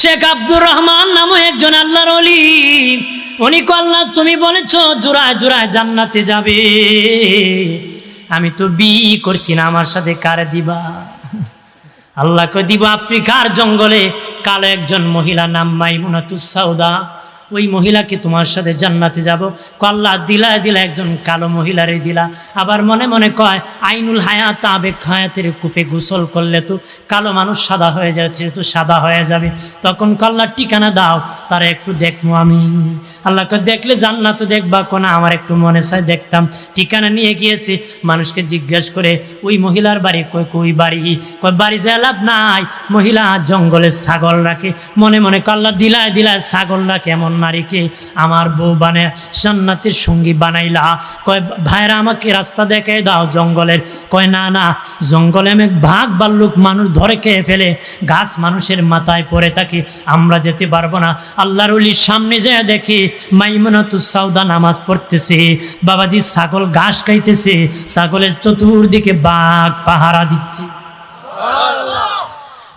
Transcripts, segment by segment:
শেখ আব্দুর রহমান নামও একজন আল্লাহর অলি উনি কল্লা তুমি বলেছ জোড়ায় জোড়ায় জান্নাতে যাবে। আমি তো বি করছি না, আমার সাথে কার দিবা? আল্লাহকে দিব আফ্রিকার জঙ্গলে কালো একজন মহিলা নাম মাইমুনা সাউদা। ওই মহিলাকে তোমার সাথে জান্নাতে যাব। কল্লা দিলা দিলা একজন কালো মহিলারে দিলা। আবার মনে মনে কয়, আইনুল হায়াত আবেগ হায়াতের কূপে গোসল করলে তো কালো মানুষ সাদা হয়ে যাচ্ছে তো সাদা হয়ে যাবে। তখন কল্লার ঠিকানা দাও, তারা একটু দেখব আমি। আল্লাহকে দেখলে জান্নাত দেখবা কোনা, আমার একটু মনে চায় দেখতাম। ঠিকানা নিয়ে গিয়েছে, মানুষকে জিজ্ঞেস করে, ওই মহিলার বাড়ি কই কই বাড়ি? কই বাড়ি যায় লাভ নাই। মহিলা জঙ্গলে ছাগল রাখে। মনে মনে কল্লা দিলায় দিলায় ছাগল রাখে, এমন নারীকে আমার বউ বানে সান্নাতের সঙ্গী বানাইলা। কয় ভাইরা আমাকে রাস্তা দেখে দাও জঙ্গলের। কয় না না জঙ্গলে আমি ভাগ বাল্লুক মানুষ ধরে খেয়ে ফেলে গাছ মানুষের মাথায় পড়ে থাকে আমরা যেতে পারব না। আল্লাহর অলির সামনে যায় দেখি মাইমনাতুস সাউদা নামাজ পড়তেছে বাবাজি ছাগল ঘাস খাইতেছে ছাগলের চতুর্দিকে বাঘ পাহারা দিচ্ছে।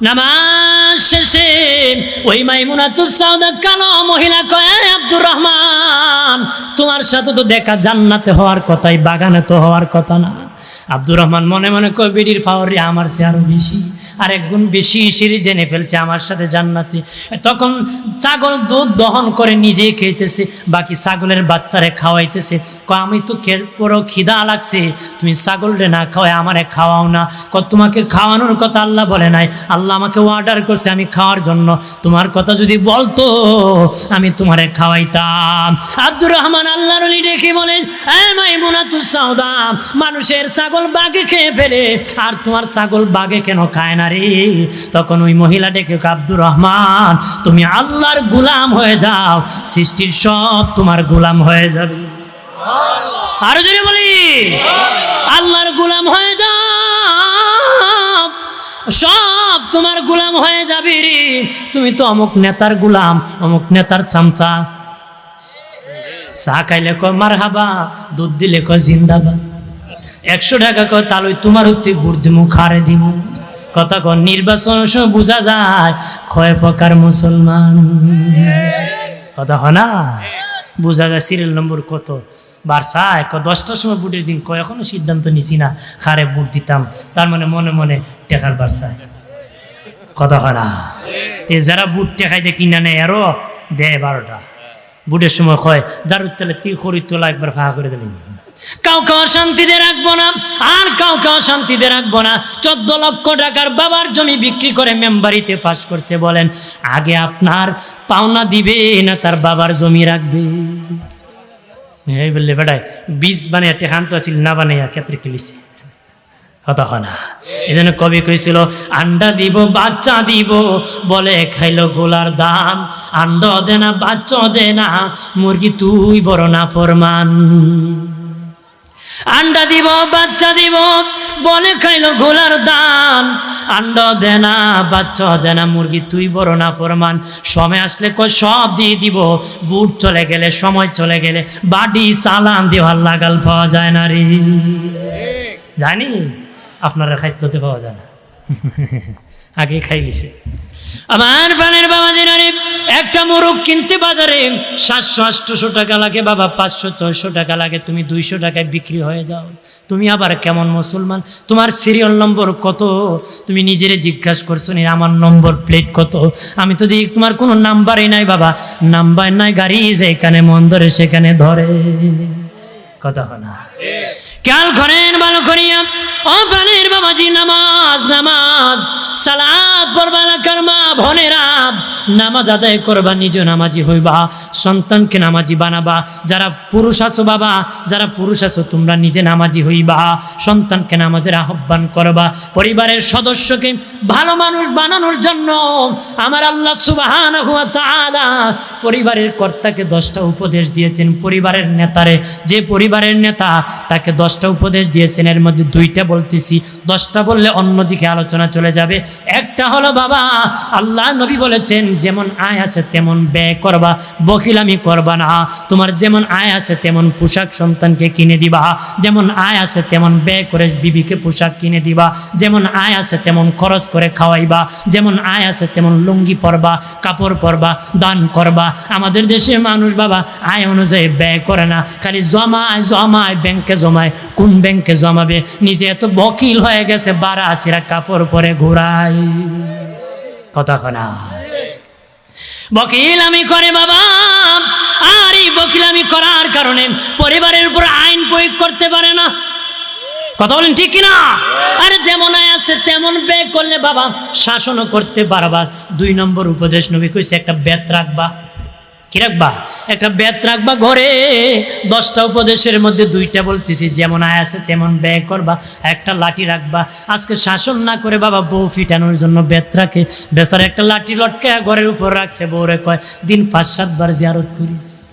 নামাজ শেষে ওই মাইমুনাতুস সাউদা কালো মহিলা কয় আব্দুর রহমান, তোমার সাথে তো দেখা জান্নাতে হওয়ার কথাই, বাগানে তো হওয়ার কথা না। আব্দুর রহমান মনে মনে কয়, বেডির ফাওয়ারি আমার সে আরও বেশি। আর এক গুণ বেশি সিঁড়ি জেনে ফেলছে আমার সাথে জান্নাতে। তখন ছাগল দুধ দহন করে নিজেই খেতেছে, বাকি ছাগলের বাচ্চারে খাওয়াইতেছে। ক আমি তো পরও খিদা লাগছে, তুমি ছাগলরে না খাওয়াই আমারে খাওয়াও না। ক তোমাকে খাওয়ানোর কথা আল্লাহ বলে নাই। আল্লাহ আমাকে অর্ডার করছে আমি খাওয়ার জন্য। তোমার কথা যদি বলতো, আমি তোমারে খাওয়াইতাম। আব্দুর রহমান আল্লাহর ডেকে বলেন মানুষের ছাগল বাঘে খেয়ে ফেলে। আর তোমার ছাগল বাঘে কেন খায় না রে? তখন ওই মহিলা ডেকে আব্দুর রহমান, তুমি আল্লাহর গুলাম হয়ে যাও। সৃষ্টির সব তোমার গুলাম হয়ে যাবে। আরও জোরে বলি, আল্লাহর গুলাম হয়ে যাও। সব তোমার গুলাম হয়ে যাবে রে। তুমি তো অমুক নেতার গুলাম, অমুক নেতার চামচা। চা খাইলে ক মার হাবা দুধ দিলে ক জিন্দাবাদ। একশো টাকা ক তালই তোমার তুই বুট দিমু খারে দিমু। কথা ক নির্বাচন বোঝা যায়, ক্ষয় প্রকার মুসলমান। কথা হয় না? বোঝা যায় সিরিয়াল নম্বর কত? বারসায় ক দশটার সময় বুটের দিন কয়, এখনও সিদ্ধান্ত নিছি না খারে বুট দিতাম। তার মানে মনে মনে টেকার বারসায় কথা হয় না? যারা বুট টেকাইতে কিনা নেয় আরও দেয় বারোটা। বুটের সময় হয়, যার উত্তলে তি খড়ি তোলা একবার ফাঁকা করে দিলেন। কাউ কাউ শান্তিতে রাখব না, আর কাউ কাউ শান্তিতে রাখব না। চোদ্দ লক্ষ টাকার বাবার জমি বিক্রি করে মেম্বারিতে পাশ করছে বলেন, আগে আপনার পাওনা দিবে না তার বাবার জমি রাখবে। এই বললে, বেটায়, বীজ বানিয়ে টেকান্ত আছিল, না বানাইয়া ক্ষেত্রে খেলিছে। কথা হয় না এই কবি কইছিল, আন্ডা দিব, বাচ্চা দিব, বলে খাইলো গোলার দাম। আন্ডা দে না, বাচ্চা দে না, মুরগি তুই বড় না ফরমান। আন্ডা দিব, বাচ্চা দিব, বলে খাইলো গোলার দান আন্ডা দে না, বাচ্চা দে না, মুরগি তুই বড় না ফরমান। সময় আসলে কই সব দিয়ে দিব। বুট চলে গেলে, সময় চলে গেলে বাড়ি চালান দেওয়ার লাগাল পাওয়া যায় না রে। জানি? আপনারা খাইতে পাওয়া যায় না। আগে খাই লিছে আমার প্রাণের বাবা দিনারে একটা মোরগ কিনতে বাজারে সাতশো আটশোশো টাকা লাগে, বাবা পাঁচশো, ছয়শো টাকা লাগে, তুমি দুইশো টাকায় বিক্রি হয়ে যাও। তুমি আবার কেমন মুসলমান? তোমার সিরিয়াল নম্বর কত? তুমি নিজেরে জিজ্ঞাসা করছ নি, আমার নম্বর প্লেট কত? আমি তো দেখি তোমার কোনো নাম্বারই নাই বাবা। নাম্বার নাই, গাড়ি যেখানে মন ধরে সেখানে ধরে। কথা হয় না। খেয়াল করেন ভালো করিয়া ও প্রাণের বাবাজি নামাজ নামাজ সালাদ পড়বা এলাকার মা ভনেরা নামাজ আদায় করবা, নিজ নামাজি হইবা, সন্তানকে নামাজি বানাবা, যারা পুরুষ আছো বাবা, যারা পুরুষ আছো, তোমরা নিজে নামাজি হইবা, সন্তানকে নামাজের আহ্বান করবা, পরিবারের সদস্যকে ভালো মানুষ বানানোর জন্য আমার আল্লাহ সুবাহান পরিবারের কর্তাকে দশটা উপদেশ দিয়েছেন, পরিবারের নেতারে, যে পরিবারের নেতা তাকে দশটা উপদেশ দিয়েছেন, এর মধ্যে দুইটা বলতেছি, দশটা বললে অন্যদিকে আলোচনা চলে যাবে, একটা হলো বাবা, আল্লাহ নবী বলেছেন, যেমন আয় আছে, তেমন ব্যয় করবা। বকিলামি করবা না। তোমার যেমন আয় আছে, তেমন পোশাক সন্তানকে কিনে দিবা। যেমন আয় আছে, তেমন ব্যয় করে বিবিকে পোশাক কিনে দিবা। যেমন আয় আছে, তেমন খরচ করে খাওয়াইবা। যেমন আয় আছে, তেমন লুঙ্গি পরবা, কাপড় পরবা, দান করবা। আমাদের দেশের মানুষ বাবা, আয় অনুযায়ী ব্যয় করে না। খালি জমায় জমায়, ব্যাংকে জমায়। কোন ব্যাংকে জমাবে? নিজে এত বকিল হয়ে গেছে বারা আসিরা কাপড় পরে ঘোরাই কথা না বকিল আমি করে বাবা, আর এই বকিলামি করার কারণে পরিবারের উপর আইন প্রয়োগ করতে পারে না। কথা বলেন ঠিক কিনা? আর যেমন আছে, তেমন ব্যয় করলে বাবা শাসনও করতে পারবা। দুই নম্বর উপদেশ নবী কইছে, একটা বেত রাখবা। কি রাখবা? একটা বেত রাখবা ঘরে। দশটা উপদেশের মধ্যে দুইটা বলতেছি, যেমন আয় আছে তেমন ব্যয় করবা। একটা লাঠি রাখবা। আজকে শাসন না করে বাবা বউ ফিটানোর জন্য বেত রাখে। বেচার একটা লাঠি লটকে ঘরের উপর রাখছে, বউরে কয়, দিন পাঁচ সাতবার জিয়ারত করিস।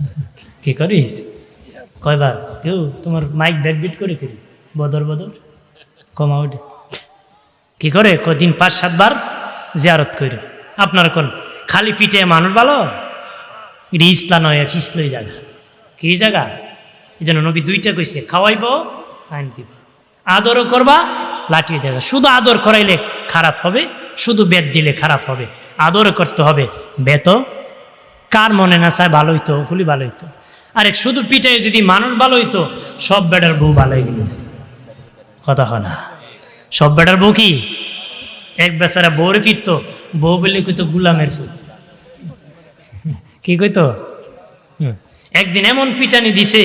কি করিস? কয়বার? কেউ তোমার মাইক ব্যাকবিট করে করি বদর বদর। কমা ওঠে। কি করে? কদিন পাঁচ সাতবার জিয়ারত করি আপনার কোন? খালি পিঠে মানুষ ভালো? এটা ইসলা নয় ফিসলই জায়গা। কি জায়গা? এই জন্য নবী দুইটা কইছে, খাওয়াইব আইন দিব। আদরও করবা, লাঠি দেখা শুধু আদর করাইলে খারাপ হবে, শুধু বেদ দিলে খারাপ হবে। আদরও করতে হবে বেত কার মনে না চায় ভালো হইতো, খুলি ভালো হইতো। আরে শুধু পিঠে যদি মানুষ ভালো হইতো, সব বেটার বউ ভালো হয়ে গেল কথা হয় না। সব বেটার বউ কি? এক বেচারা বউরে ফিরতো, বউ বললে কইতো, গুলামের ফুল। কি কইতো। একদিন এমন পিটানি দিছে,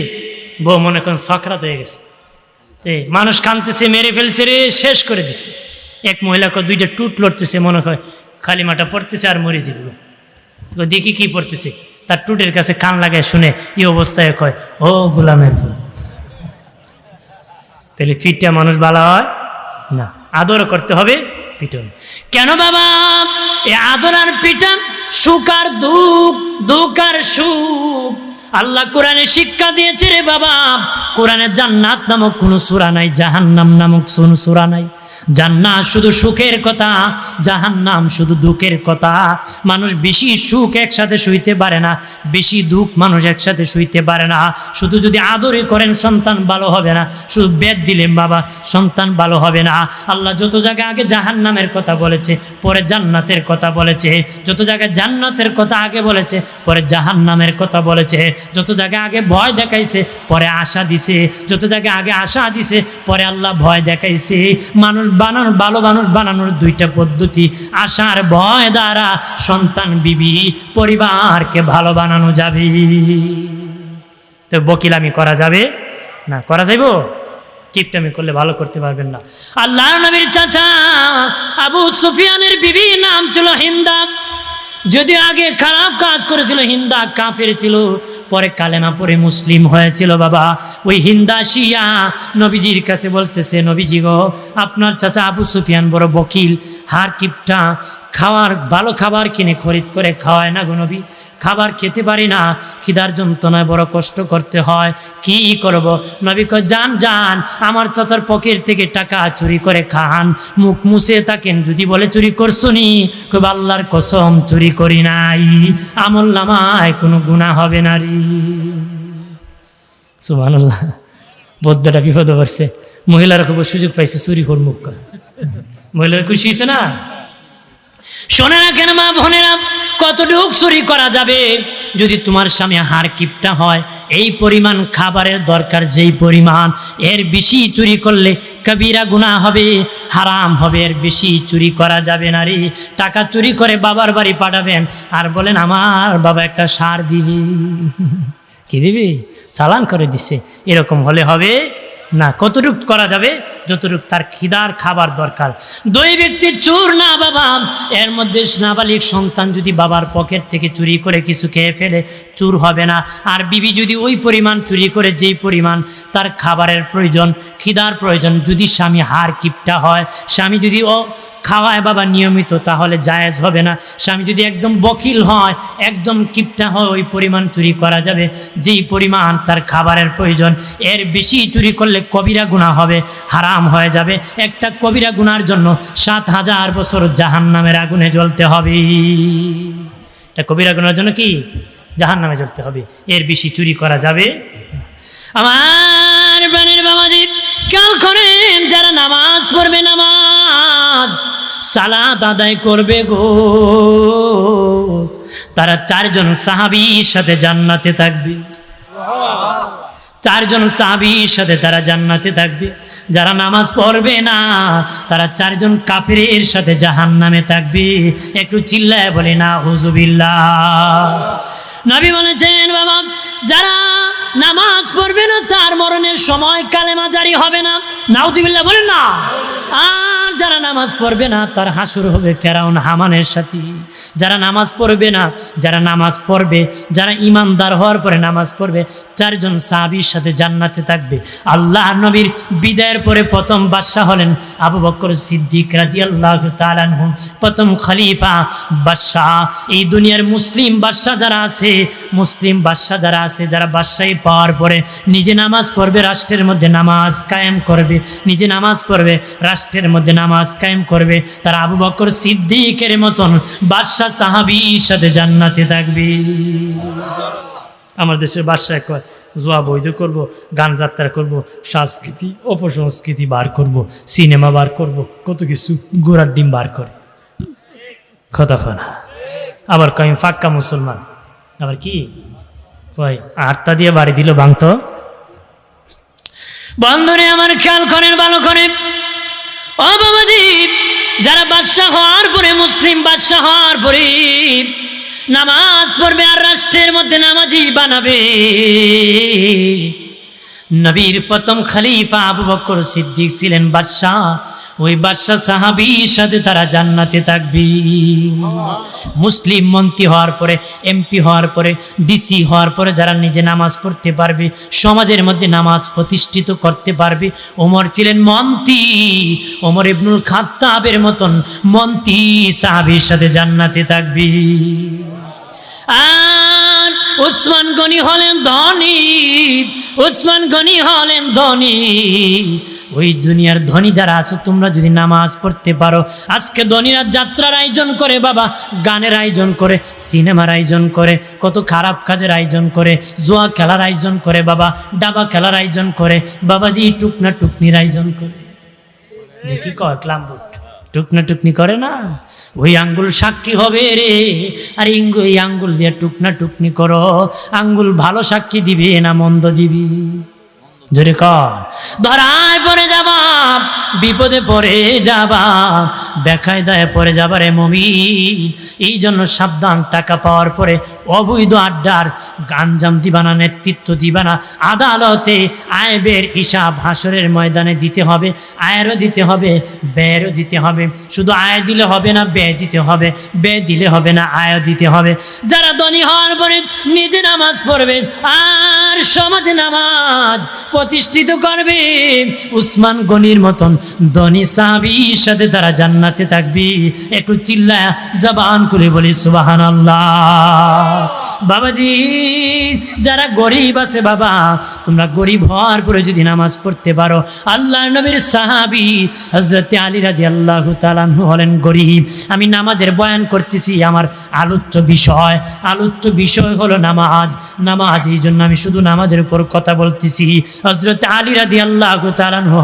বউ মনে করেন সকরাত হয়ে গেছে। মানুষ কানতেছে মেরে ফেলছে রে, শেষ করে দিছে। এক মহিলাকে দুইটা টুট লড়তেছে, মনে হয় খালিমাটা পড়তেছে আর মরে যেগুলো দেখি কি পড়তেছে। তার টুটের কাছে কান লাগায় শুনে, এই অবস্থায় কয়, ও গোলামের তাহলে ফিটটা মানুষ ভালো হয়? না। আদর করতে হবে, পিটন। কেন বাবা? এ আদর আর পিটন সুখ আর দুঃখ দুঃখ আর সুখ। আল্লাহ কোরআনে শিক্ষা দিয়েছে রে বাবা। কোরআনে জান্নাত নামক কোনো সুরা নাই, জাহান্নাম নামক কোনো সুরা নাই। জান্নাত শুধু সুখের কথা, জাহান্নাম শুধু দুঃখের কথা। মানুষ বেশি সুখ একসাথে শুইতে পারে না, বেশি দুঃখ মানুষ একসাথে শুইতে পারে না। শুধু যদি আদরে করেন, সন্তান ভালো হবে না। শুধু বেদ দিলেন, বাবা, সন্তান ভালো হবে না। আল্লাহ যত জায়গায় আগে জাহান্নামের কথা বলেছে, পরে জান্নাতের কথা বলেছে। যত জায়গায় জান্নাতের কথা আগে বলেছে, পরে জাহান্নামের কথা বলেছে। যত জায়গায় আগে ভয় দেখাইছে, পরে আশা দিছে। যত জায়গায় আগে আশা দিছে, পরে আল্লাহ ভয় দেখাইছে। মানুষ বানানোর, ভালো মানুষ বানানোর দুইটা পদ্ধতি। আশার ভয় দ্বারা সন্তান, বিবি, পরিবারকে ভালো বানানো যাবে। তো বকিলামি করা যাবে? না, করা যাইব? কিপটামি করলে ভালো করতে পারবেন না। আল্লাহ নবীর চাচা আবু সুফিয়ানের বিবি নাম ছিল হিন্দা যদি আগে খারাপ কাজ করেছিল হিন্দা কাফের ছিল। পরে কালেমা পরে মুসলিম হয়েছিল বাবা। ওই হিন্দাসিয়া নবীজির কাছে বলতেছে, নবীজি গো, আপনার চাচা আবু সুফিয়ান বড় বকিল। হার কিপটা, খাওয়ার, ভালো খাবার কিনে খরিদ করে খাওয়ায় না গো নবী? খাবার খেতে পারি না। খিদার যন্ত্রণায় বড় কষ্ট করতে হয়। কি করব? নবী কয়, যান যান, আমার চাচার পকেট থেকে টাকা চুরি করে খান। মুখ মুছে থাকেন, যদি বলে চুরি করছ নি কব আল্লাহর কসম, চুরি করি নাই। আমল নামায় কোনো গুণা হবে না রে। সুবহানাল্লাহ। বৌদ্ধটা বিপদ করছে মহিলারা খুব সুযোগ পাইছে, চুরি কর। মুখ মহিলারা খুশি হয়েছে না? শোনে না কেন মা বোনেরা? কতটুক চুরি করা যাবে? যদি তোমার স্বামী হার কিপটা হয়, এই পরিমাণ খাবারের দরকার যেই পরিমাণ, এর বেশি চুরি করলে কবিরা গুণা হবে, হারাম হবে, এর বেশি চুরি করা যাবে না রে। টাকা চুরি করে বাবার বাড়ি পাঠাবেন, আর বলেন, আমার বাবা একটা সার দিবি। কি দিবি? চালান করে দিছে। এরকম হলে হবে না। কতটুক করা যাবে? যতটুক তার খিদার খাবার দরকার। দুই ব্যক্তি চোর না বাবা, এর মধ্যে নাবালিক সন্তান যদি বাবার পকেট থেকে চুরি করে কিছু খেয়ে ফেলে, চুর হবে না। আর বিবি যদি ওই পরিমাণ চুরি করে যেই পরিমাণ তার খাবারের প্রয়োজন, খিদার প্রয়োজন, যদি স্বামী হার কিপটা হয়, স্বামী যদি ও খাওয়ায় বাবা নিয়মিত, তাহলে জায়েজ হবে না। স্বামী যদি একদম বকিল হয়, একদম কিপটা হয়, ওই পরিমাণ চুরি করা যাবে। যেই পরিমাণ তার খাবারের প্রয়োজন, এর বেশি চুরি করলে কবিরা গুণা হবে। হারাম হয়ে যাবে। একটা কবিরা গুনার জন্য সাত হাজার বছর জাহান নামের আগুনে জ্বলতে হবে। এটা কবিরা গুনার জন্য কি? জাহান নামে জ্বলতে হবে। এর বেশি চুরি করা যাবে আমার প্রাণের বাবাজি, কাল করেন যারা নামাজ পড়বে নামাজ, সালাত আদায় করবে গো। তারা চারজন সাহাবির সাথে জান্নাতে থাকবে। চারজন সাহাবির সাথে তারা জান্নাতে থাকবে। যারা নামাজ পড়বে না, তারা চারজন কাফিরের সাথে জাহান নামে থাকবে। একটু চিল্লায় বলে না হুজুবিল্লাহ নবী বলেছেন, বাবা, যারা নামাজ পড়বে না, তার মরণের সময় কালেমা জারি হবে না। নাউজুবিল্লাহ, বলেন না। আর যারা নামাজ পড়বে না, তার হাসুর হবে ফেরাউন হামানের সাথে। যারা নামাজ পড়বে না, যারা নামাজ পড়বে, যারা ইমানদার হওয়ার পরে নামাজ পড়বে, চারজন সাহাবির সাথে জান্নাতে থাকবে। আল্লাহ নবীর বিদায়ের পরে প্রথম বাদশাহ হলেন আবু বকর সিদ্দিক রাজি আল্লাহ তালানহু প্রথম খলিফা বাদশাহ। এই দুনিয়ার মুসলিম বাদশাহ যারা আছে, মুসলিম বাদশাহ যারা আছে, যারা বাদশাহী পাওয়ার পরে নিজে নামাজ পড়বে, রাষ্ট্রের মধ্যে নামাজ কায়েম করবে, নিজে নামাজ পড়বে, রাষ্ট্রের মধ্যে নামাজ কায়েম করবে, তারা আবু বকর সিদ্দিকের মতন বাদশাহ সাহাবির সাথে জান্নাতে থাকবে। আমার দেশের বাদশাহ কয় জোয়া বৈধ করব, গান যাত্রা করব, সংস্কৃতি, অপসংস্কৃতি বার করব, সিনেমা বার করব, কত কিছু গোড়ার ডিম বার করে। আবার কয় ফাক্কা মুসলমান। আবার কি? কয় আটটা দিয়ে বাড়ি দিল ভাঙত বন্ধরে, আমার খেয়াল করেন, ভালো করে ও যারা বাদশাহ হওয়ার পরে, মুসলিম বাদশাহ হওয়ার পরে নামাজ পড়বে আর রাষ্ট্রের মধ্যে নামাজি বানাবে। নবীর প্রথম খালিফা আবু বকর সিদ্দিক ছিলেন বাদশাহ। ওই বাদশাহ সাহাবির সাথে তারা জান্নাতে থাকবে। মুসলিম মন্ত্রী হওয়ার পরে, এমপি হওয়ার পরে, ডিসি হওয়ার পরে যারা নিজে নামাজ পড়তে পারবে, সমাজের মধ্যে নামাজ প্রতিষ্ঠিত করতে পারবে, ওমর ছিলেন মন্ত্রী। ওমর ইবনুল খাত্তাবের মতন মন্ত্রী সাহাবির সাথে জান্নাতে থাকবে। আর উসমান গনি হলেন ধনী উসমান গনি হলেন ধনী। ওই দুনিয়ার ধনী যারা আছো, তোমরা যদি নামাজ পড়তে পারো। আজকে ধনীরা যাত্রার আয়োজন করে, বাবা। গানের আয়োজন করে, সিনেমার আয়োজন করে, কত খারাপ কাজের আয়োজন করে, জোয়া খেলার আয়োজন করে, বাবা। ডাবা খেলার আয়োজন করে, বাবাজি টুকনা টুকনির আয়োজন করে। দেখি ক্লাম্বুট টুকনা টুকনি করে না? ওই আঙ্গুল সাক্ষী হবে রে। আর ইঙ্গু, এই আঙ্গুল দিয়ে টুকনা টুকনি করো। আঙ্গুল ভালো সাক্ষী দিবি না মন্দ দিবি। জোরে কর। ধরায় পড়ে যাবা, বিপদে পড়ে যাবা বেখায় দায় পড়ে যাবা রে মমি এই জন্য সাবধান, টাকা পাওয়ার পরে অবৈধ আড্ডার গাঞ্জাম দিবানা নেতৃত্ব দিবানা আদালতে আয়বের হিসাব হাসরের ময়দানে দিতে হবে, আয়েরও দিতে হবে, ব্যয়েরও দিতে হবে। শুধু আয় দিলে হবে না, ব্যয় দিতে হবে, ব্যয় দিলে হবে না, আয়ও দিতে হবে। যারা ধনী হওয়ার পরে নিজে নামাজ পড়বে আর সমাজে নামাজ প্রতিষ্ঠিত করবে। উসমান গনির মতন ধনী সাহাবির সাথে তারা জান্নাতে থাকবে। একটু চিল্লা জবান করে বলি সুবাহান বাবাজি, যারা গরিব আছে বাবা, তোমরা গরিব হওয়ার পরে যদি নামাজ পড়তে পারো আল্লাহ নবীর সাহাবি হজরত আলী রাজি আল্লাহ তালানহু হলেন গরিব। আমি নামাজের বয়ান করতেছি, আমার আলোচ্য বিষয় আলোচ্য বিষয় হলো নামাজ। নামাজ, এই জন্য আমি শুধু নামাজের উপর কথা বলতেছি। হজরত আলী রাদি আল্লাহ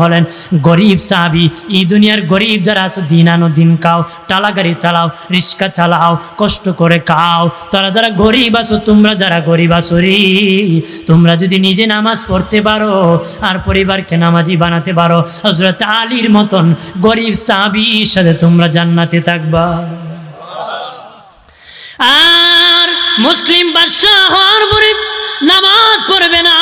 হলেন গরিব সাহাবি। এই দুনিয়ার গরিব যারা আছো, দিন আনো দিন খাও টালা গাড়ি চালাও, রিক্সা চালাও, কষ্ট করে খাও। তারা যারা গরিব আছো, তোমরা যারা গরিব আছো রে। তোমরা যদি নিজে নামাজ পড়তে পারো, আর পরিবারকে নামাজি বানাতে পারো হজরত আলীর মতন গরিব সাহাবির সাথে তোমরা জান্নাতে থাকবা। আর মুসলিম বাদশাহ হওয়ার পরে নামাজ পড়বে না।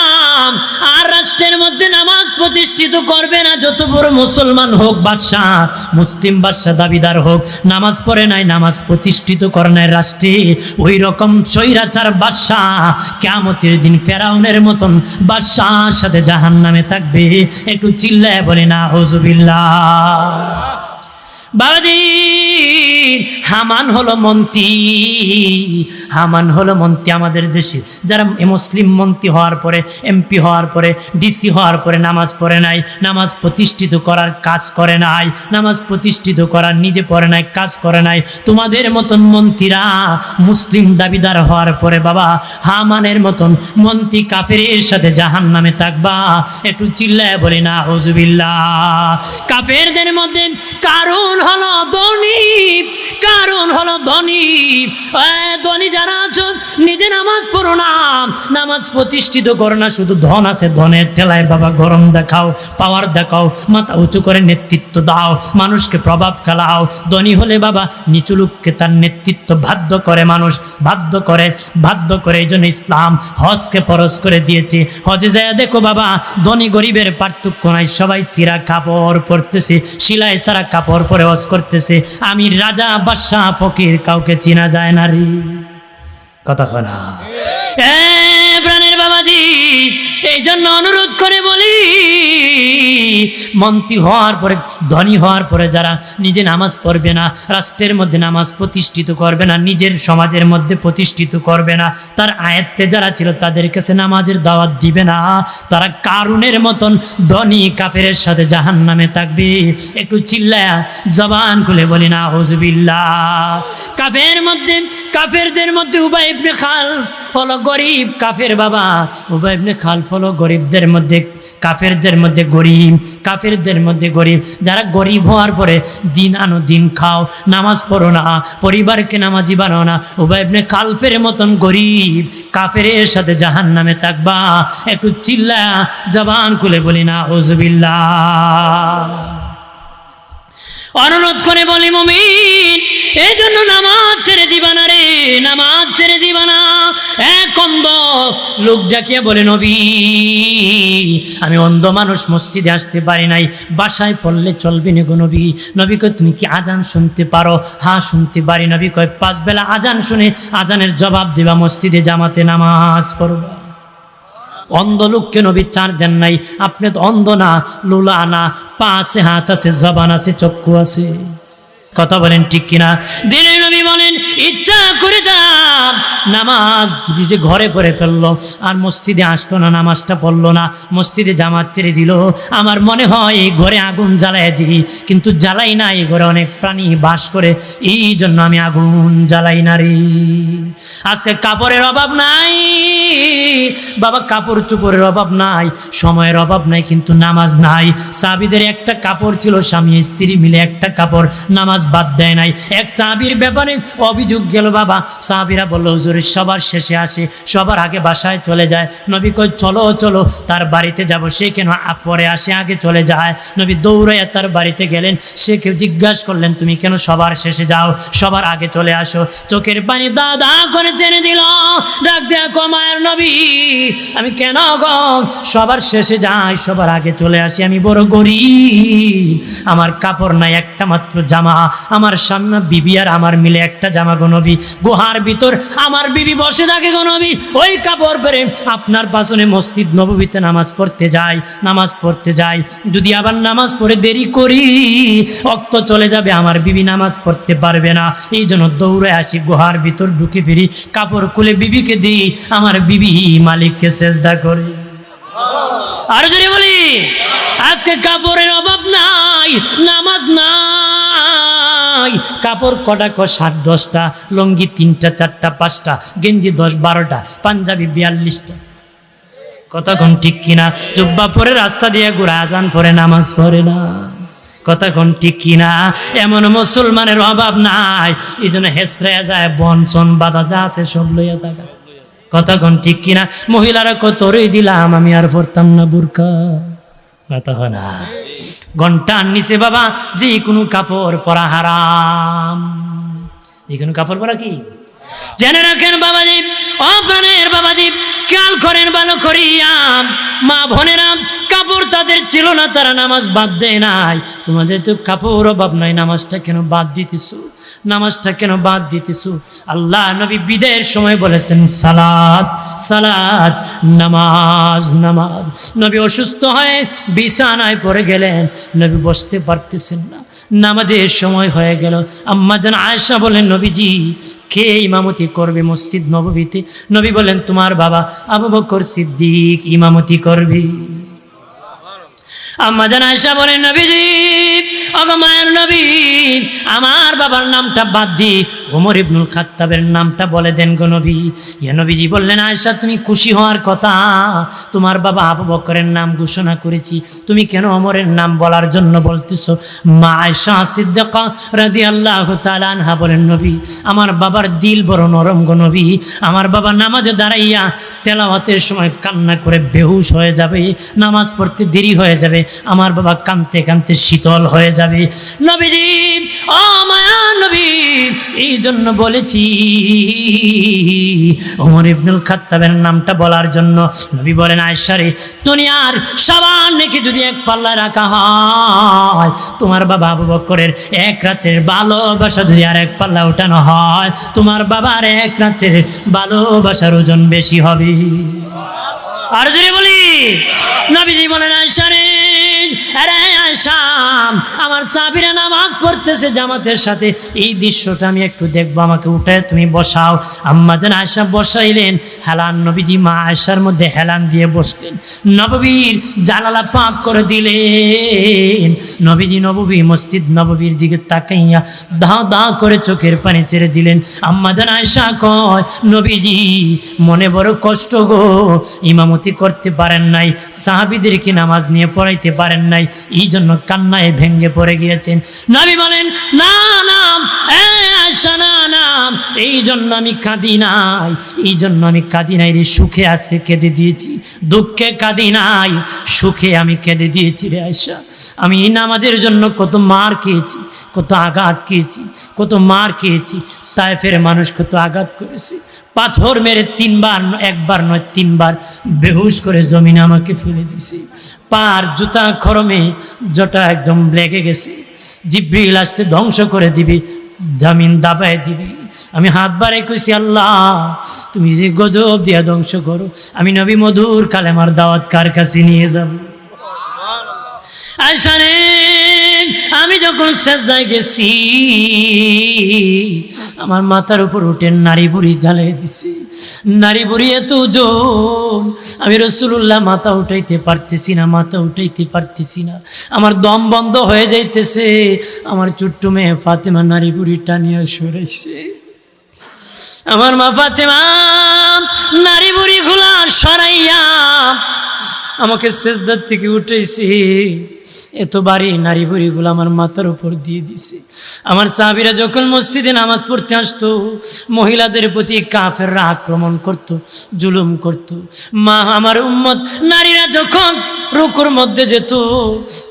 আর রাষ্ট্রের মধ্যে নামাজ প্রতিষ্ঠিত করবে না। যত বড় মুসলমান হোক, বাদশাহ, মুসলিম বাদশাহ, দাবিদার হোক, নামাজ পড়ে নাই, নামাজ প্রতিষ্ঠিত করে নাই রাষ্ট্রে। ওই রকম স্বৈরাচার বাদশাহ কেমতের দিন ফেরাউনের মতন বাদশাহর সাথে জাহান নামে থাকবে। একটু চিল্লায় বলে না হজুবিল্লা বাবাজি হামান হলো মন্ত্রী। হামান হলো মন্ত্রী আমাদের দেশে। যারা মুসলিম মন্ত্রী হওয়ার পরে, এমপি হওয়ার পরে, ডিসি হওয়ার পরে নামাজ পড়ে নাই, নামাজ প্রতিষ্ঠিত করার কাজ করে নাই, নামাজ প্রতিষ্ঠিত করার নিজে পড়ে নাই, কাজ করে নাই। তোমাদের মতন মন্ত্রীরা মুসলিম দাবিদার হওয়ার পরে, বাবা, হামানের মতন মন্ত্রী কাফের সাথে জাহান নামে থাকবা, একটু চিল্লায় বলি না হজুবিল্লা কাফেরদের মধ্যে কারণ হলো ধনী, কারণ হলো ধনী। ধনী যারা নিজে নামাজ পড়ো না। নামাজ প্রতিষ্ঠিত করো না, শুধু ধন আছে, ধনের ঠেলায় বাবা গরম দেখাও, পাওয়ার দেখাও, মাথা উঁচু করে নেতৃত্ব দাও, মানুষকে প্রভাব খেলাও ধনী হলে বাবা নিচু লোককে তার নেতৃত্ব বাধ্য করে মানুষ, বাধ্য করে বাধ্য করে, এই জন্য ইসলাম হজকে ফরজ করে দিয়েছে। হজে যায়, দেখো বাবা, ধনী গরিবের পার্থক্য নাই, সবাই সিরা কাপড় পরতেছে, সিলাই ছাড়া কাপড় পরে হজ করতেছে, আমি রাজা বাদশাহ ফকির, কাউকে চিনা যায় না রে। কথা শোনা না। এ প্রাণের বাবাজি এই জন্য অনুরোধ করে বলি, মন্ত্রী হওয়ার পরে, ধনী হওয়ার পরে যারা নিজে নামাজ পড়বে না, রাষ্ট্রের মধ্যে নামাজ প্রতিষ্ঠিত করবে না, নিজের সমাজের মধ্যে প্রতিষ্ঠিত করবে না, তার আয়ত্তে যারা ছিল তাদের কাছে নামাজের দাওয়াত দিবে না, তারা কারুনের মতন ধনী কাফের সাথে জাহান নামে থাকবে। একটু চিল্লায়া জবান খুলে বলি না হজবিল্লা কাফের মধ্যে, কাফেরদের মধ্যে উবাই ইবনে খাল, হলো গরিব কাফের বাবা, উবাই ইবনে খাল হলো গরিবদের মধ্যে, কাফেরদের মধ্যে গরিব, কাফেরদের মধ্যে গরিব। যারা গরিব হওয়ার পরে দিন আনো, দিন খাও, নামাজ পড়ো না, পরিবারকে নামাজি বানাও না। উবাই কালফের মতন গরিব, কাফেরের সাথে জাহান নামে থাকবা, একটু চিল্লা, জবান খুলে বলি না ওজবিল্লা অনুরোধ করে বলি, মমিন এই জন্য নামাজ ছেড়ে দিবা না রে, নামাজ ছেড়ে দিবা না। এক অন্ধ লোক ডাকিয়া বলে, নবী, আমি অন্ধ মানুষ মসজিদে আসতে পারি নাই, বাসায় পড়লে চলবে না গো নবী। নবী কয়, তুমি কি আজান শুনতে পারো? হ্যাঁ শুনতে পারি। নবী কয়, পাঁচ বেলা আজান শুনে আজানের জবাব দিবা, মসজিদে জামাতে নামাজ পড়বা। অন্ধ লোককে নবী চার দেন নাই। আপনি তো অন্ধ না, লুলা না, পা আছে, হাত আছে, জবান আছে, চক্ষু আছে। কথা বলেন ঠিক কিনা? দিনে নবী বলেন, ইচ্ছা করে যান নামাজ যে ঘরে পড়ে ফেলল। আর মসজিদে আসলো না, নামাজটা পড়ল না। মসজিদে জামাত ছেড়ে দিল। আমার মনে হয় ঘরে আগুন জ্বালাই দিই। কিন্তু জ্বালাই না, এই ঘরে অনেক প্রাণী বাস করে। এই জন্য আমি আগুন জ্বালাই না রে। আজকে কাপড়ের অভাব নাই। বাবা, কাপড় চুপড়ের অভাব নাই। সময়ের অভাব নাই, কিন্তু নামাজ নাই। সাবিদের একটা কাপড় ছিল, স্বামী স্ত্রী মিলে একটা কাপড়। নামাজ বাদ দেয় নাই। এক সাহাবির ব্যাপারে অভিযোগ গেল, বাবা। সাহাবিরা বলল হুজুরের সবার শেষে আসে, সবার আগে বাসায় চলে যায়। নবী কই, চলো চলো, তার বাড়িতে যাব। সে কেন পরে আসে, আগে চলে যায়। নবী দৌড়াইয়া তার বাড়িতে গেলেন। সে কেউ জিজ্ঞাসা করলেন, তুমি কেন সবার শেষে যাও, সবার আগে চলে আসো? চোখের পানি দাদা করে টেনে দিল, ডাক দেয়া কমায়ের নবী, আমি কেন গো সবার শেষে যাই, সবার আগে চলে আসি? আমি বড় গরিব। আমার কাপড় নাই একটা মাত্র জামা, আমার সামনে বিবি আর আমার মিলে একটা জামা গো নবী। গুহার ভিতর আমার বিবি বসে থাকে গো নবী। ওই কাপড় পরে আপনার পাশনে মসজিদ নববীতে নামাজ পড়তে যাই, নামাজ পড়তে যাই। যদি আবার নামাজ পড়ে দেরি করি, অক্ত চলে যাবে, আমার বিবি নামাজ পড়তে পারবে না। এই জন্য দৌড়ে আসি, গুহার ভিতর ঢুকে ফিরি, কাপড় খুলে বিবিকে দিই, আমার বিবি মালিককে চেষ্টা করে। আর যদি বলি, আজকে কাপড়ের অভাব নাই, নামাজ নাই। কাপড় কটা ক ষাট দশটা, লঙ্গি তিনটা, চারটা, পাঁচটা, গেঞ্জি দশ, বারোটা, পাঞ্জাবি বিয়াল্লিশটা। কতক্ষণ ঠিক কিনা? জুব্বা পরে রাস্তা দিয়ে ঘুরে আজান পরে নামাজ পড়ে না। কতক্ষণ ঠিক কিনা? এমন মুসলমানের অভাব নাই। এই জন্য হেসরে যায় বনসন বাধা যা আছে সব লইয়া থাকা। কতক্ষণ ঠিক কিনা? মহিলারা কতরই দিলাম, আমি আর পড়তাম না বুরকা। কথা না। ঘণ্টার নিচে বাবা যে কোনো কাপড় পরা হারাম। যে কোনো কাপড় পরা কি? জেনে রাখেন বাবাদীপ অপানের বাবাদীপ খেয়াল করেন ভালো করিয়া। মা বোনেরা তাদের ছিল না, তারা নামাজ বাদ দেয় নাই। তোমাদের তো কাপড় অভাব নাই, নামাজটা কেন বাদ দিতেছো? নামাজটা কেন বাদ দিতেছো? আল্লাহ নবী বিদায়ের সময় বলেছেন সালাদ সালাদ নামাজ নামাজ। নবী অসুস্থ হয়ে বিছানায় পড়ে গেলেন। নবী বসতে পারতেছেন না। নামাজের সময় হয়ে গেল। আম্মা যেন আয়সা বলেন, নবীজি, কে ইমামতি করবে মসজিদ নববীতে? নবী বলেন, তোমার বাবা আবু বকর সিদ্দিক ইমামতি করবি। আম্মা জান আয়সা বলেন নবীজি আমার বাবার নামটা বাদ দি। ওমর ইবনুল খাত্তাবের নামটা বলে দেন গো নবী। ইয়া নবীজি বললেন আয়সা তুমি খুশি হওয়ার কথা। তোমার বাবা আবু বকরের নাম ঘোষণা করেছি। তুমি কেন ওমরের নাম বলার জন্য বলতেছো? মা আয়সা সিদ্দিকা রাদিয়াল্লাহু তাআলা আনহা বলেন, নবী, আমার বাবার দিল বড় নরম গো নবী। আমার বাবা নামাজে দাঁড়াইয়া তেলাওয়াতের সময় কান্না করে বেহুশ হয়ে যাবে। নামাজ পড়তে দেরি হয়ে যাবে। আমার বাবা কানতে কানতে শীতল হয়ে যাবে নবীজি, ও নবী এই জন্য বলেছি ওমর ইবনুল খাত্তাবের নামটা বলার জন্য নবী বলেন আয়সারে দুনিয়ার সবার নাকি যদি এক পাল্লা রাখা হয়, তোমার বাবা আবু বকরের এক রাতের ভালোবাসা যদি আর এক পাল্লা উঠানো হয়, তোমার বাবার এক রাতের ভালোবাসার ওজন বেশি হবে। আর যদি বলি। নবীজি বলেন আয়সারে আরে আয়সাম আমার সাবিরা নামাজ পড়তেছে জামাতের সাথে। এই দৃশ্যটা আমি একটু দেখব, আমাকে উঠে তুমি বসাও। আম্মা যেন আয়সা বসাইলেন, হেলান নবীজি মা আয়সার মধ্যে হেলান দিয়ে বসলেন। নববীর জানালা পাক করে দিলেন। নবীজি নববী মসজিদ নববীর দিকে তাকাইয়া দা দা করে চোখের পানি ছেড়ে দিলেন। আম্মা যেন আয়সা কয়, নবীজি, মনে বড় কষ্ট গো, ইমামতি করতে পারেন নাই সাহাবিদেরকে নামাজ নিয়ে পড়াইতে পারেন নাই এই জন্য কান্নায় ভেঙ্গে পড়ে গিয়েছেন। নবী বলেন, না নাম নাম এই জন্য আমি কাঁদি নাই, এই জন্য আমি কাঁদি নাই রে, সুখে আজকে কেঁদে দিয়েছি, দুঃখে কাঁদি নাই, সুখে আমি কেঁদে দিয়েছি রে আয়সা আমি এই নামাজের জন্য কত মার খেয়েছি কত আঘাত খেয়েছি, কত মার খেয়েছি, তাই ফের মানুষ কত আঘাত করেছে। পাথর মেরে তিনবার, একবার নয়, তিনবার বেহুশ করে জমিন আমাকে ফেলে দিছে পার জুতা খরমে জটা একদম লেগে গেছে। জিব্রিল আসছে, ধ্বংস করে দিবি, জামিন দাবায় দিবি। আমি হাত বাড়াই কইছি, আল্লাহ, তুমি যে গজব দিয়া ধ্বংস করো, আমি নবী মধুর কালে আমার দাওয়াত কার কাছে নিয়ে যাব? আসানে যখন সেজদায় গেছি, আমার মাথার উপর উঠে নারী বুড়ি জ্বালিয়ে দিছে। নারী বুড়ি এত ওজন আমি রসুল্লাহ মাথা উঠাইতে পারতেছি না, মাথা উঠাইতে পারতেছি না। আমার দম বন্ধ হয়ে যাইতেছে, আমার ছোট্ট মেয়ে ফাতেমা নারী বুড়ি টানিয়া সরেছে আমার মা ফাতেমা নারী বুড়ি গুলা সরাইয়া আমাকে সেজদার থেকে উঠেছি এত বাড়ি নারী বুড়িগুলো আমার মাথার উপর দিয়ে দিছে। আমার সাহাবিরা যখন মসজিদে নামাজ পড়তে আসতো, মহিলাদের প্রতি কাফেররা আক্রমণ করত, জুলুম করত। মা, আমার উম্মত, নারীরা যখন রুকুর মধ্যে যেত,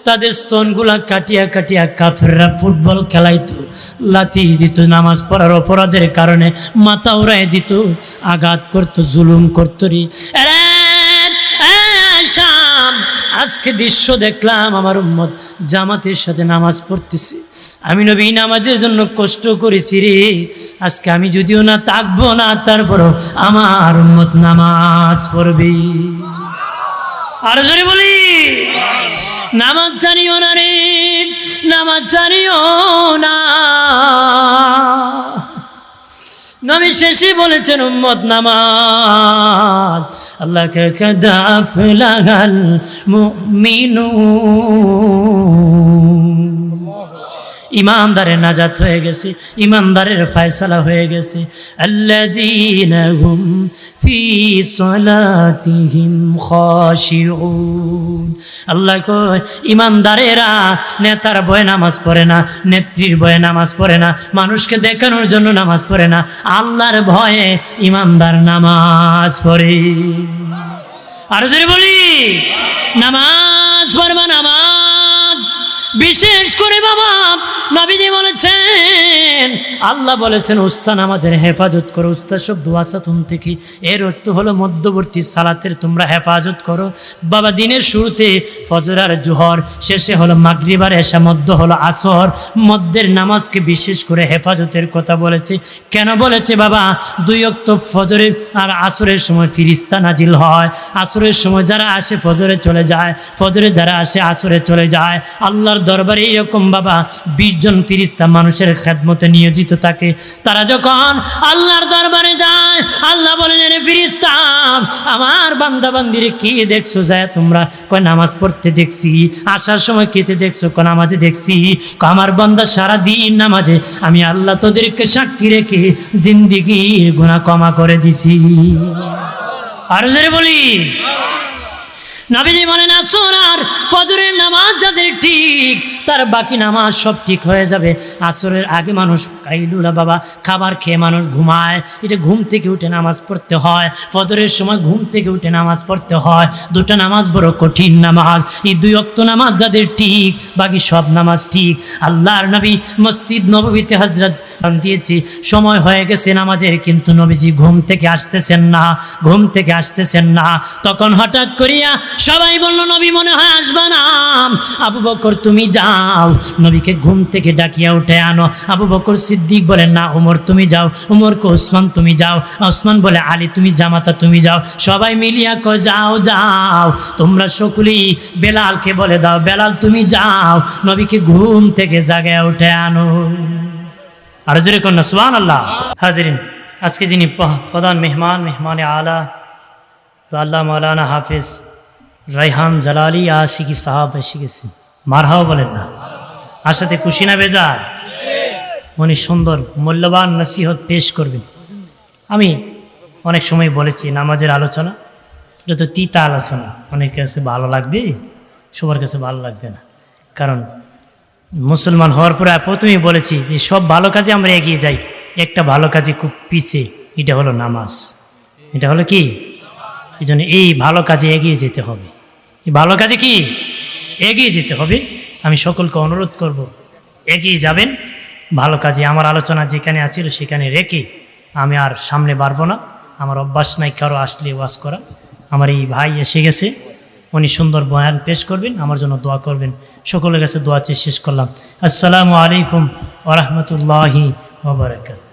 তাদের স্তনগুলা কাটিয়া কাটিয়া কাফেররা ফুটবল খেলাইতো, লাথি দিত, নামাজ পড়ার অপরাধের কারণে মাথা উড়াই দিত, আঘাত করত, জুলুম করত রে আজকে দৃশ্য দেখলাম, আমার উম্মত জামাতের সাথে নামাজ পড়তেছে। আমি নবী নামাজের জন্য কষ্ট করেছি রে। আজকে আমি যদিও না থাকব না, তারপরও আমার উম্মত নামাজ পড়বে। আরও জোরে বলি। নামাজ জানিও না রে, নামাজ জানিও না। নবী শেষে বলেছেন উম্মত নামাজ আল্লাহকে কাদাফ লাগাল মুমিনু ইমানদারের নাজাত হয়ে গেছে, ইমানদারের ফয়সালা হয়ে গেছে। ফি আল্লাহ ইমানদারেরা নেতার বয়ে নামাজ পড়ে না, নেত্রীর বয়ে নামাজ পড়ে না, মানুষকে দেখানোর জন্য নামাজ পড়ে না, আল্লাহর ভয়ে ইমানদার নামাজ পড়ে। আরও যদি বলি, নামাজ পড়বা, নামাজ বিশেষ করে বাবা নবীজি বলেছেন বলেছেন, আল্লাহ বলেছেন উস্তান আমাদের হেফাজত করো। উস্তাদ সব দোয়াসাতুন থেকে। এর অর্থ হলো, মধ্যবর্তী সালাতের তোমরা হেফাজত করো। বাবা, দিনের শুরুতে ফজর আর জোহর, শেষে হলো মাগরিবার এসা মধ্য হলো আসর। মধ্যের নামাজকে বিশেষ করে হেফাজতের কথা বলেছে। কেন বলেছে বাবা? দুই অক্ত ফজরে আর আসরের সময় ফিরিস্তা নাজিল হয়। আসরের সময় যারা আসে, ফজরে চলে যায়। ফজরে যারা আসে, আসরে চলে যায়। আল্লাহর দরবারে এইরকম বাবা, বিশ জন ফিরিস্তা মানুষের খেদমতে নিয়োজিত থাকে। তারা যখন আল্লাহর দরবারে যায়, আল্লাহ বলেন রে ফিরিস্তা আমার বান্দা বান্দিরে কি দেখছ? যায় তোমরা কয় নামাজ পড়তে দেখছি, আসার সময় কেতে দেখছ ক নামাজে দেখছি আমার বান্দা সারা দিন নামাজে, আমি আল্লাহ তোদেরকে সাক্ষী রেখে জিন্দিগির গুণা ক্ষমা করে দিছি। আরও জোরে বলি। নবীজি বলেন আসর আর ফজরের নামাজ যাদের ঠিক, তার বাকি নামাজ সব ঠিক হয়ে যাবে। আসরের আগে মানুষ কাইলুলা বাবা, খাবার খেয়ে মানুষ ঘুমায়। এটা ঘুম থেকে উঠে নামাজ পড়তে হয়, ফজরের সময় ঘুম থেকে উঠে নামাজ পড়তে হয়। দুটো নামাজ বড় কঠিন নামাজ, এই দুই অক্ত নামাজ যাদের ঠিক, বাকি সব নামাজ ঠিক। আল্লাহর নবী মসজিদ নবীতে হজরত দিয়েছি, সময় হয়ে গেছে নামাজের, কিন্তু নবীজি ঘুম থেকে আসতেছেন না, ঘুম থেকে আসতেছেন না। তখন হঠাৎ করিয়া সবাই বলল, নবী মনে হয় আসবা না। আবু বকর, তুমি যাও। নবীকে ঘুম থেকে ডাকিয়া উঠে আনো। আবু বকর সিদ্দিক বলেন না উমর তুমি যাও। উমরকে ওসমান, তুমি যাও। ওসমান বলে, আলী, তুমি জামাতা, তুমি যাও। সবাই মিলিয়া কো যাও যাও। তোমরা সকলেই বেলালকে বলে দাও, বেলাল, তুমি যাও। নবীকে ঘুম থেকে জাগায় উঠে আনো। আরও জোরে কন্যা সুবান আল্লাহ হাজরিন, আজকে যিনি প্রধান মেহমান মেহমান আলা আল্লাহ মৌলানা হাফিজ রাইহান জালালি আশিকি সাহাব এসে গেছে মারহাও বলেন না। আসাতে খুশি না বেজার? উনি সুন্দর, মূল্যবান নসিহত পেশ করবেন। আমি অনেক সময় বলেছি, নামাজের আলোচনা, এটা তো তিতা আলোচনা। অনেকের কাছে ভালো লাগবে, সবার কাছে ভালো লাগবে না। কারণ মুসলমান হওয়ার পরে প্রথমেই বলেছি যে, সব ভালো কাজে আমরা এগিয়ে যাই। একটা ভালো কাজে খুব পিছে, এটা হলো নামাজ। এটা হলো কি? এই জন্য এই ভালো কাজে এগিয়ে যেতে হবে। ভালো কাজে কি? এগিয়ে যেতে হবে। আমি সকলকে অনুরোধ করব, এগিয়ে যাবেন। ভালো কাজে আমার আলোচনা যেখানে আছিল সেখানে রেখে আমি আর সামনে বাড়বো না। আমার অভ্যাস নাই কারও আসলে ওয়াজ করা। আমার এই ভাই এসে গেছে। উনি সুন্দর বয়ান পেশ করবেন। আমার জন্য দোয়া করবেন। সকলের কাছে দোয়া চেয়ে শেষ করলাম। আসসালামু আলাইকুম ওরহমতুল্লাহি ওবরাকাত